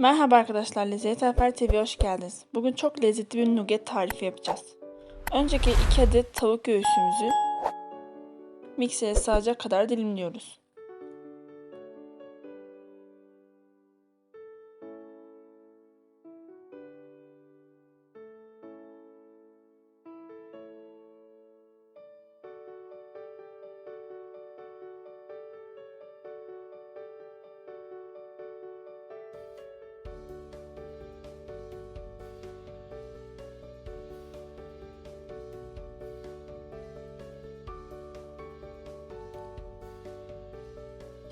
Merhaba arkadaşlar, Lezzet Alper TV'ye hoş geldiniz. Bugün çok lezzetli bir nugget tarifi yapacağız. Önceki 2 adet tavuk göğsümüzü miksere sığacak kadar dilimliyoruz.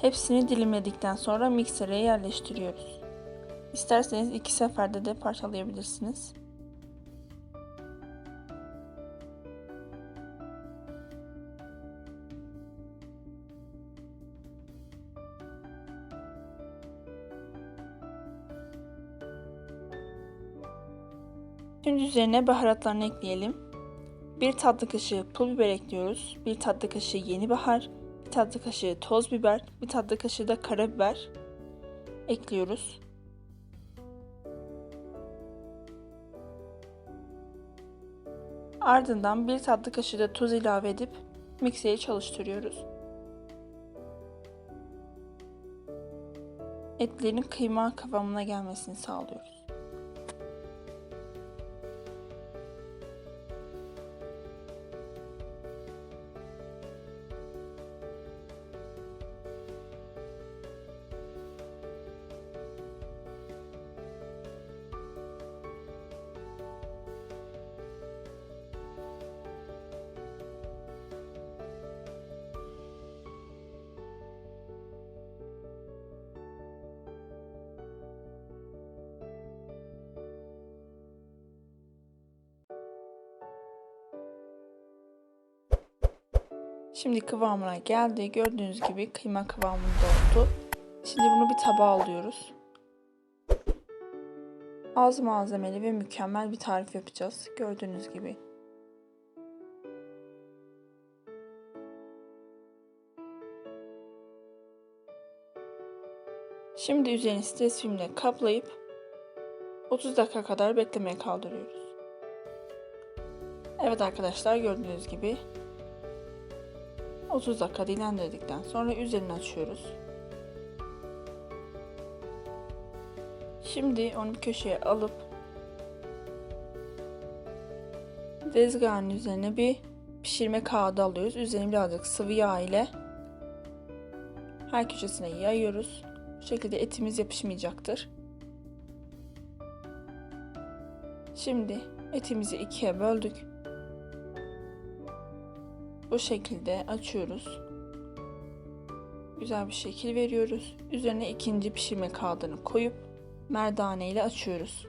Hepsini dilimledikten sonra miksere yerleştiriyoruz. İsterseniz iki seferde de parçalayabilirsiniz. Şimdi üzerine baharatlarını ekleyelim. 1 tatlı kaşığı pul biber ekliyoruz. 1 tatlı kaşığı yeni bahar, bir tatlı kaşığı toz biber, bir tatlı kaşığı da karabiber ekliyoruz. Ardından bir tatlı kaşığı da tuz ilave edip mikseri çalıştırıyoruz. Etlerin kıyma kıvamına gelmesini sağlıyoruz. Şimdi kıvamına geldi. Gördüğünüz gibi kıyma kıvamında oldu. Şimdi bunu bir tabağa alıyoruz. Az malzemeli ve mükemmel bir tarif yapacağız. Gördüğünüz gibi. Şimdi üzerini stres filmle kaplayıp 30 dakika kadar beklemeye kaldırıyoruz. Evet arkadaşlar gördüğünüz gibi 30 dakika dinlendirdikten sonra üzerini açıyoruz. Şimdi onu bir köşeye alıp tezgahın üzerine bir pişirme kağıdı alıyoruz. Üzerine birazcık sıvı yağ ile her köşesine yayıyoruz. Bu şekilde etimiz yapışmayacaktır. Şimdi etimizi ikiye böldük. Bu şekilde açıyoruz. Güzel bir şekil veriyoruz. Üzerine ikinci pişirme kağıdını koyup merdane ile açıyoruz.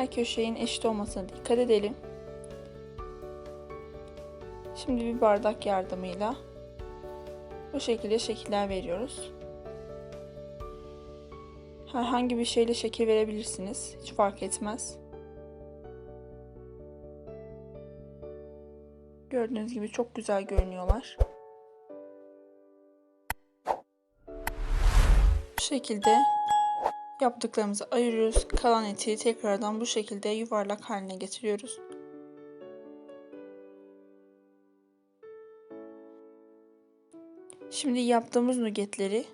Her köşeğin eşit olmasına dikkat edelim. Şimdi bir bardak yardımıyla bu şekilde şekiller veriyoruz. Herhangi bir şeyle şekil verebilirsiniz. Hiç fark etmez. Gördüğünüz gibi çok güzel görünüyorlar. Bu şekilde Yaptıklarımızı ayırıyoruz. Kalan eti tekrardan bu şekilde yuvarlak haline getiriyoruz. Şimdi yaptığımız nuggetleri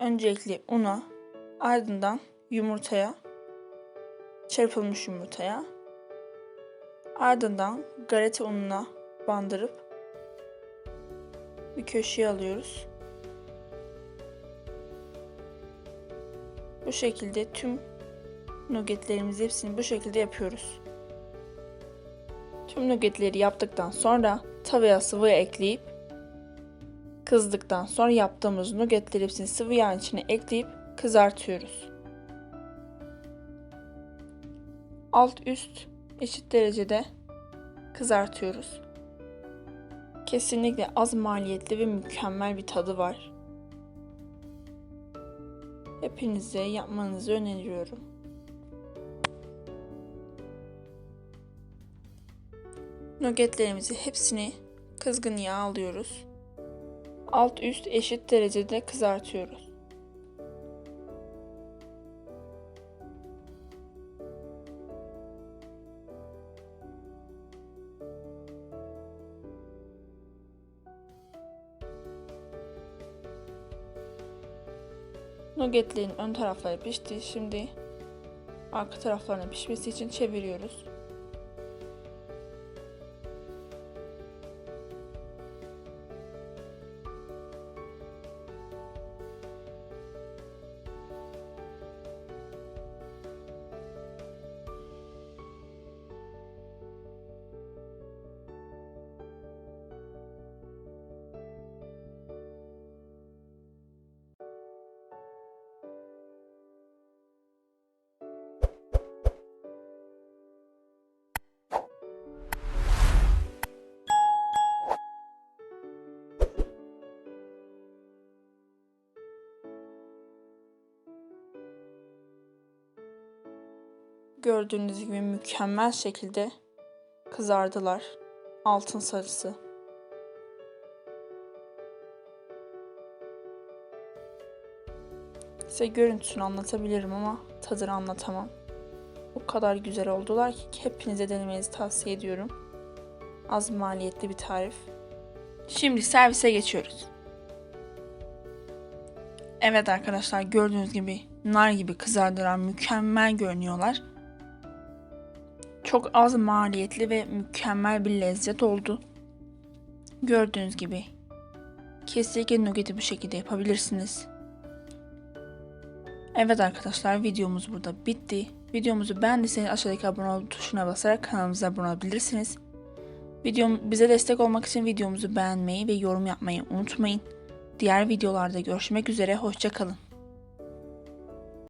öncelikle una, ardından yumurtaya, çırpılmış yumurtaya, ardından galeta ununa bandırıp bir köşeye alıyoruz. Bu şekilde tüm nuggetlerimizi hepsini bu şekilde yapıyoruz. Tüm nuggetleri yaptıktan sonra tavaya sıvı ekleyip kızdıktan sonra yaptığımız nuggetleri hepsini sıvı yağın içine ekleyip kızartıyoruz. Alt üst eşit derecede kızartıyoruz. Kesinlikle az maliyetli ve mükemmel bir tadı var. Hepinize yapmanızı öneriyorum. Nuggetlerimizi hepsini kızgın yağ alıyoruz. Alt üst eşit derecede kızartıyoruz. Nuggetlerin ön tarafları pişti. Şimdi arka taraflarının pişmesi için çeviriyoruz. Gördüğünüz gibi mükemmel şekilde kızardılar. Altın sarısı. Size görüntüsünü anlatabilirim ama tadını anlatamam. O kadar güzel oldular ki hepinize denemenizi tavsiye ediyorum. Az maliyetli bir tarif. Şimdi servise geçiyoruz. Evet arkadaşlar gördüğünüz gibi nar gibi kızardılar. Mükemmel görünüyorlar. Çok az maliyetli ve mükemmel bir lezzet oldu. Gördüğünüz gibi. Kesinlikle nugget'i bu şekilde yapabilirsiniz. Evet arkadaşlar videomuz burada bitti. Videomuzu beğendiyseniz aşağıdaki abone ol tuşuna basarak kanalımıza abone olabilirsiniz. Videom, bize destek olmak için videomuzu beğenmeyi ve yorum yapmayı unutmayın. Diğer videolarda görüşmek üzere, hoşçakalın.